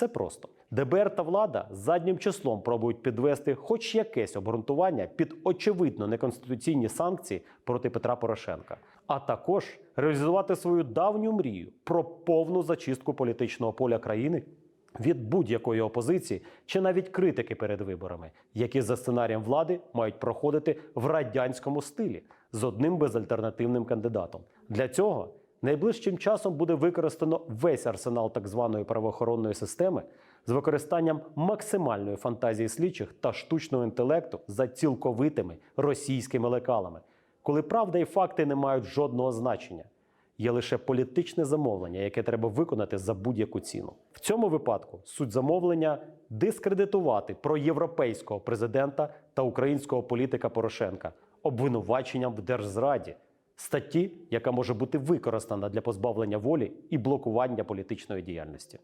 Все просто. ДБР та влада заднім числом пробують підвести хоч якесь обґрунтування під очевидно неконституційні санкції проти Петра Порошенка, а також реалізувати свою давню мрію про повну зачистку політичного поля країни від будь-якої опозиції чи навіть критики перед виборами, які за сценарієм влади мають проходити в радянському стилі з одним безальтернативним кандидатом. Для цього найближчим часом буде використано весь арсенал так званої правоохоронної системи з використанням максимальної фантазії слідчих та штучного інтелекту за цілковитими російськими лекалами, коли правда і факти не мають жодного значення. Є лише політичне замовлення, яке треба виконати за будь-яку ціну. В цьому випадку суть замовлення дискредитувати проєвропейського президента та українського політика Порошенка обвинуваченням в держзраді, статті, яка може бути використана для позбавлення волі і блокування політичної діяльності.